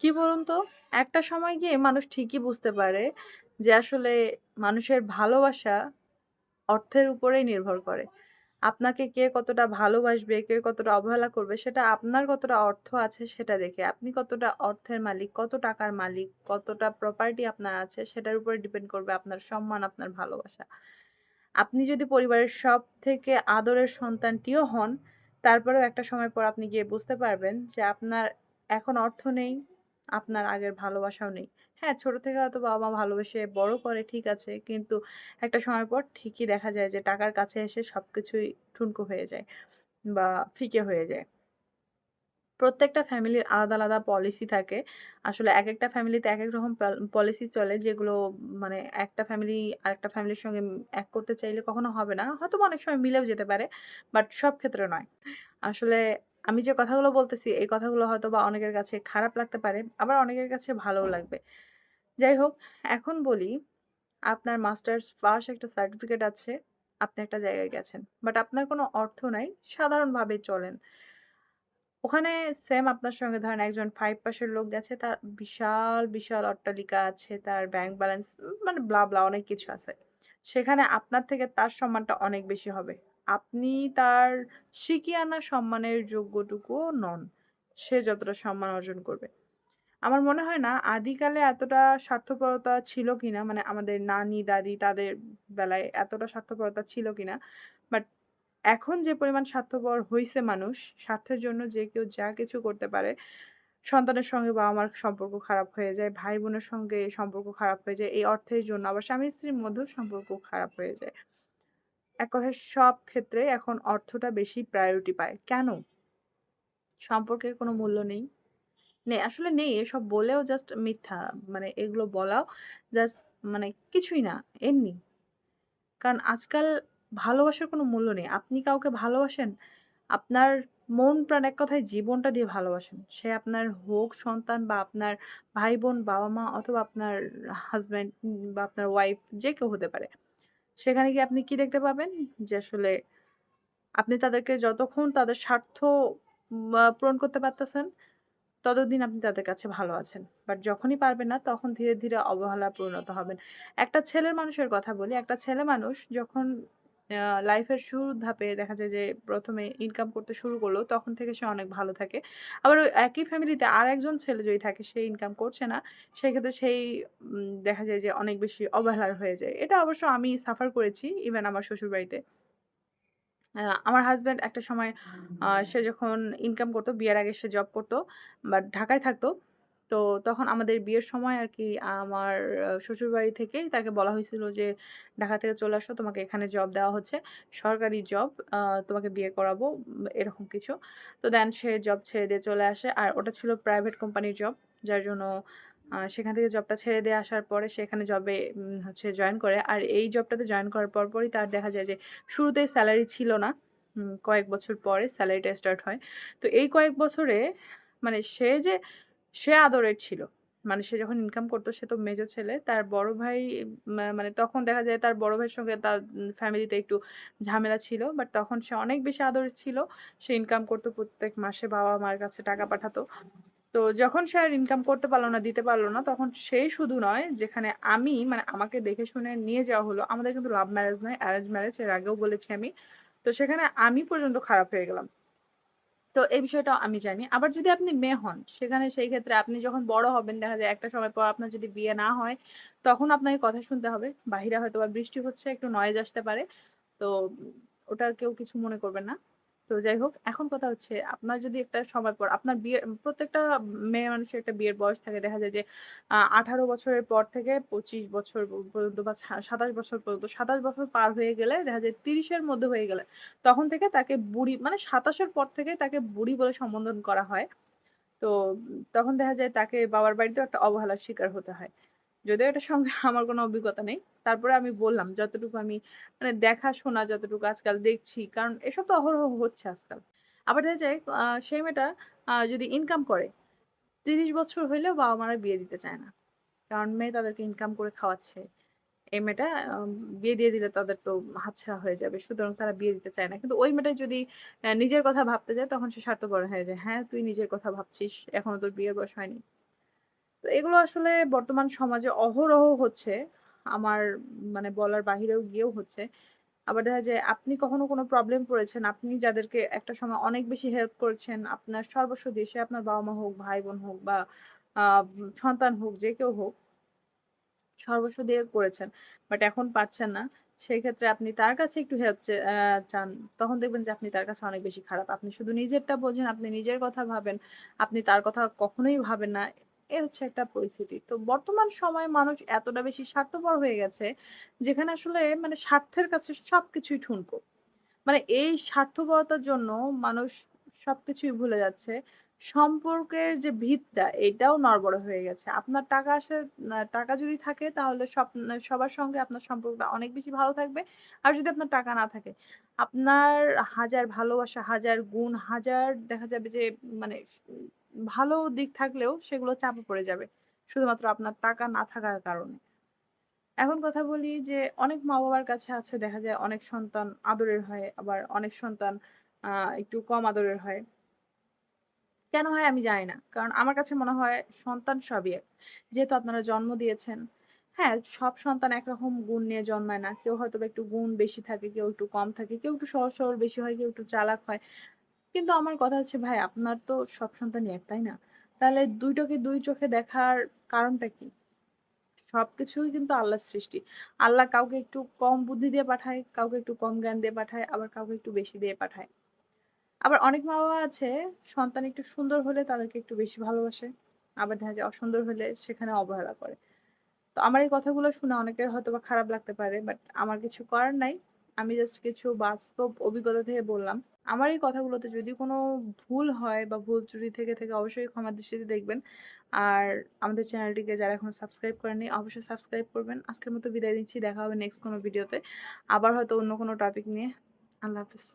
কি বলুন তো? একটা সময় গিয়ে মানুষ ঠিকই বুঝতে পারে যে আসলে মানুষের ভালোবাসা অর্থের উপরেই নির্ভর করে। আপনাকে কে কতটা ভালোবাসবে, কে কতটা অবহেলা করবে সেটা আপনার কতটা অর্থ আছে সেটা দেখে। আপনি কতটা অর্থের মালিক, কত টাকার মালিক, কতটা প্রপার্টি আপনার আছে সেটার উপরে ডিপেন্ড করবে আপনার সম্মান, আপনার ভালোবাসা। আপনি যদি পরিবারের সব থেকে আদরের সন্তানটিও হন, তারপরেও একটা সময় পর আপনি গিয়ে বুঝতে পারবেন যে আপনার এখন অর্থ নেই, আপনার আগের ভালোবাসাও নেই। হ্যাঁ, ছোট থেকে হয়তো বাবা-মা ভালোবেসে বড় করে ঠিক আছে। কিন্তু একটা সময় পর ঠিকই দেখা যায় যে টাকার কাছে এসে সবকিছুই ঠুনকো হয়ে যায় বা ফিকে হয়ে যায়। প্রত্যেকটা ফ্যামিলির আলাদা, আলাদা পলিসি থাকে। আসলে একেকটা ফ্যামিলিতে এক এক রকম পলিসি চলে যেগুলো মানে একটা ফ্যামিলি আরেকটা ফ্যামিলির সঙ্গে এক করতে চাইলে কখনো হবে না। হয়তোবা অনেক সময় মিলেও যেতে পারে। বাট সব ক্ষেত্রে নয়। আসলে আমি যে কথাগুলো বলতেছি এই কথাগুলো হয়তোবা অনেকের কাছে খারাপ লাগতে পারে। আবার অনেকের কাছে ভালোও লাগবে। যাই হোক এখন বলি, আপনার মাস্টার্স পাস একটা সার্টিফিকেট আছে। আপনি একটা জায়গায় গেছেন। বাট আপনার কোনো অর্থ নাই। সাধারণভাবে চলেন। ওখানে সেম আপনার সঙ্গে ধরেন একজন ফাইভ পাসের লোক গেছে। তার বিশাল, বিশাল অট্টালিকা আছে। তার ব্যাংক ব্যালেন্স মানে ব্লা, ব্লা অনেক কিছু আছে। সেখানে আপনার থেকে তার সম্মানটা অনেক বেশি হবে। আপনি তার আনা সম্মানের যোগ্যটুকুও নন। সে যতটা সম্মান অর্জন করবে। আমার মনে হয় না আদিকালে এতটা স্বার্থপরতা ছিল কিনা মানে আমাদের নানি, দাদি তাদের বেলায় এতটা স্বার্থপরতা ছিল কিনা। বাট এখন যে পরিমাণ স্বার্থপর হইছে মানুষ, স্বার্থের জন্য যে কেউ যা কিছু করতে পারে। সন্তানের সঙ্গে বাবা-মার সম্পর্ক খারাপ হয়ে যায়, ভাই-বোনের সঙ্গে সম্পর্ক খারাপ হয়ে যায়। এই অর্থের জন্য আবার স্বামী-স্ত্রীর মধ্যেও সম্পর্ক খারাপ হয়ে যায়। এক কথায় সব ক্ষেত্রে এখন অর্থটা বেশি প্রায়োরিটি পায়। কেন? সম্পর্কের কোনো মূল্য নেই। নেই, আসলে নেই। এসব বলেও জাস্ট মিথ্যা। মানে এগুলো বলাও জাস্ট মানে কিছুই না, এমনি। কারণ আজকাল ভালোবাসার কোনো মূল্য নেই। আপনি কাউকে ভালোবাসেন, আপনার মন প্রাণ এক কথায় জীবনটা দিয়ে ভালোবাসেন। সে আপনার হোক সন্তান বা আপনার ভাই-বোন, বাবা-মা অথবা আপনার হাজব্যান্ড বা আপনার ওয়াইফ যে কেউ হতে পারে। সেখানে গিয়ে আপনি কি দেখতে পাবেন? যে আসলে আপনি তাদেরকে যতক্ষণ তাদের স্বার্থ পূরণ করতে পারতেছেন, ততদিন আপনি তাদের কাছে ভালো আছেন। বাট যখনই পারবেন না তখন ধীরে, ধীরে অবহেলা পরিণত হবেন। একটা ছেলের মানুষের কথা বলি, একটা ছেলে মানুষ যখন লাইফের শুরুর ধাপে দেখা যায় যে ১ম এ ইনকাম করতে শুরু করল, তখন থেকে সে অনেক ভালো থাকে। আবার ওই একই ফ্যামিলিতে আরেকজন ছেলে যদি থাকে সে ইনকাম করছে না, সেক্ষেত্রে সেই দেখা যায় যে অনেক বেশি অবহেলার হয়ে যায়। এটা অবশ্য আমি সাফার করেছি ইভেন আমার শ্বশুরবাড়িতে। আ আমার হাসব্যান্ড একটা সময় সে যখন ইনকাম করতো, বিয়ের আগে সে জব করতো। বাট ঢাকায় থাকতো। তো তখন আমাদের বিয়ের সময় আরকি আমার আ শ্বশুরবাড়ি থেকেই তাকে বলা হয়েছিল যে, "ঢাকা থেকে চলে আসো। তোমাকে এখানে জব দেওয়া হচ্ছে। সরকারি জব। তোমাকে বিয়ে করাবো।" এরকম কিছু। তো দেন সে জব ছেড়ে দিয়ে চলে আসে। আর ওটা ছিল প্রাইভেট কোম্পানির জব। যার জন্য সেখান থেকে জবটা ছেড়ে দিয়ে আসার পরে সে এখানে জবে হচ্ছে জয়েন করে। আর এই জবটাতে জয়েন করার পরপরই তার দেখা যায় যে শুরুতেই সেলারি ছিল না। কয়েক বছর পরে সেলারিটা স্টার্ট হয়। তো এই কয়েক বছরে মানে সে যে সে আদরের ছিল। মানে সে যখন ইনকাম করতো সে তো মেজো ছেলে। তার বড় ভাই মানে তখন দেখা যায় তার বড় ভাইয়ের সঙ্গে তার ফ্যামিলিতে একটু ঝামেলা ছিল। বাট তখন সে অনেক বেশি আদরের ছিল। সে ইনকাম করতো প্রত্যেক মাসে বাবা-মার কাছে টাকা পাঠাতো। তো যখন সে আর ইনকাম করতে পারল না, দিতে পারল না, তখন সে শুধু নয় যেখানে আমি মানে আমাকে দেখে শুনে নিয়ে যাওয়া হলো। আমাদের কিন্তু লাভ ম্যারেজ নয়, অ্যারেঞ্জ ম্যারেজ এর আগেও বলেছি আমি। তো সেখানে আমি পর্যন্ত খারাপ হয়ে গেলাম। তো এই বিষয়টা আমি জানি। আবার যদি আপনি মেয়ে হন, সেখানে সেই ক্ষেত্রে আপনি যখন বড় হবেন, দেখা যায় একটা সময় পর আপনার যদি বিয়ে না হয়, তখন আপনাকে কথা শুনতে হবে। বাহিরে হয়তোবা বৃষ্টি হচ্ছে, একটু নয়েজ আসতে পারে। তো ওটা কেউ কিছু মনে করবেন না। তো যাই হোক, এখন কথা হচ্ছে আপনার যদি একটা সময় পর আপনার বিয়ে প্রত্যেকটা মেয়ে মানুষের একটা বিয়ের বয়স থাকে। দেখা যায় যে আ ১৮ বছরের পর থেকে ২৫ বছর পর্যন্ত বা সাতাশ বছর পর্যন্ত ২৭ বছর পার হয়ে গেলে দেখা যায় ৩০ এর মধ্যে হয়ে গেলে তখন থেকে তাকে বুড়ি মানে সাতাশের পর থেকে তাকে বুড়ি বলে সম্বোধন করা হয়। তো তখন দেখা যায় তাকে বাবার বাড়িতেও একটা অবহেলার শিকার হতে হয়। যদিও এটার সঙ্গে আমার কোনো অভিজ্ঞতা নেই। তারপরে আমি বললাম যতটুকু আমি মানে দেখা-শোনা যতটুকু আজকাল দেখছি। কারণ এসব তো অহরহ হচ্ছে আজকাল। আবার দেখা যায় সেই মেয়েটা যদি ইনকাম করে, ৩০ বছর হইলেও বাবা-মারা বিয়ে দিতে চায় না। কারণ মেয়ে তাদেরকে ইনকাম করে খাওয়াচ্ছে। এই মেয়েটা বিয়ে দিয়ে দিলে তাদের তো হাতছাড়া হয়ে যাবে। সুতরাং তারা বিয়ে দিতে চায় না। কিন্তু ওই মেয়েটাই যদি নিজের কথা ভাবতে যায় তখন সে স্বার্থপর হয়ে যায়। হ্যাঁ, তুই নিজের কথা ভাবছিস। এখনও তোর বিয়ের বয়স হয়নি। তো এগুলো আসলে বর্তমান সমাজে অহরহ হচ্ছে। আমার মানে বলার বাহিরেও গিয়েও হচ্ছে। আবার দেখা যায় আপনি কখনো কোনো প্রবলেম পড়েছেন, আপনি যাদেরকে একটা সময় অনেক বেশি হেল্প করেছেন, আপনার সর্বস্ব দিয়ে সে আপনার বাবা-মা হোক, ভাই-বোন হোক বা সন্তান হোক, যে কেউ হোক সর্বস্ব দিয়ে করেছেন। বাট এখন পাচ্ছেন না। সেই ক্ষেত্রে আপনি তার কাছে একটু হেল্প চান। তখন দেখবেন যে আপনি তার কাছে অনেক বেশি খারাপ। আপনি শুধু নিজেরটা বোঝেন, আপনি নিজের কথা ভাবেন। আপনি তার কথা কখনোই ভাবেন না। এ হচ্ছে একটা পরিস্থিতি। তো বর্তমান সময়ে মানুষ এতটা বেশি স্বার্থপর হয়ে গেছে, যেখানে আসলে মানে স্বার্থের কাছে সবকিছুই ঠুনকো। মানে এই স্বার্থপরতার জন্য মানুষ সবকিছুই ভুলে যাচ্ছে। সম্পর্কের যে ভিতটা এটাও নড়বড়ে হয়ে গেছে। আপনার টাকা আসে টাকা যদি থাকে তাহলে সব সবার সঙ্গে আপনার সম্পর্কটা অনেক বেশি ভালো থাকবে। আর যদি আপনার টাকা না থাকে, আপনার হাজার ভালোবাসা, হাজার গুণ, হাজার দেখা যাবে যে মানে ভালো দিক থাকলেও সেগুলো চাপে পড়ে যাবে। শুধুমাত্র আপনার টাকা না থাকার কারণে। এখন কথা বলি যে অনেক মা-বাবার কাছে আছে দেখা যায় অনেক সন্তান আদরের হয়, আবার অনেক সন্তান একটু কম আদরের হয়। কেন হয় আমি জানি না। কারণ আমার কাছে মনে হয় সন্তান সবই এক। যেহেতু আপনারা জন্ম দিয়েছেন। হ্যাঁ, সব সন্তান একরকম গুণ নিয়ে জন্মায় না। কেউ হয়তোবা একটু গুণ বেশি থাকে, কেউ একটু কম থাকে, কেউ একটু সহজ সরল বেশি হয়, কেউ একটু চালাক হয়। কিন্তু আমার কথা হচ্ছে ভাই আপনার তো সব সন্তানই এক, তাই না? তাহলে ২ টোকে ২ চোখে দেখার কারণটা কি? সবকিছুই কিন্তু আল্লাহর সৃষ্টি। আল্লাহ কাউকে একটু কম বুদ্ধি দিয়ে পাঠায়, কাউকে একটু কম জ্ঞান দিয়ে পাঠায়, আবার কাউকে একটু বেশি দিয়ে পাঠায়। আবার অনেক মা-বাবা আছে সন্তান একটু সুন্দর হলে তাদেরকে একটু বেশি ভালোবাসে। আবার দেখা যায় অসুন্দর হলে সেখানে অবহেলা করে। তো আমার এই কথাগুলো শুনে অনেকের হয়তো বা খারাপ লাগতে পারে। বাট আমার কিছু করার নাই। আমি জাস্ট কিছু বাস্তব অভিজ্ঞতা থেকে বললাম। আমার এই কথাগুলোতে যদি কোনো ভুল হয় বা ভুল ত্রুটি থেকে থেকে, অবশ্যই ক্ষমা দৃষ্টিতে দেখবেন। আর আমাদের চ্যানেলটিকে যারা এখনও সাবস্ক্রাইব করেনি অবশ্যই সাবস্ক্রাইব করবেন। আজকের মতো বিদায় দিচ্ছি দেখা হবে নেক্সট কোনো ভিডিওতে। আবার হয়তো অন্য কোনো টপিক নিয়ে। আল্লাহ হাফেজ।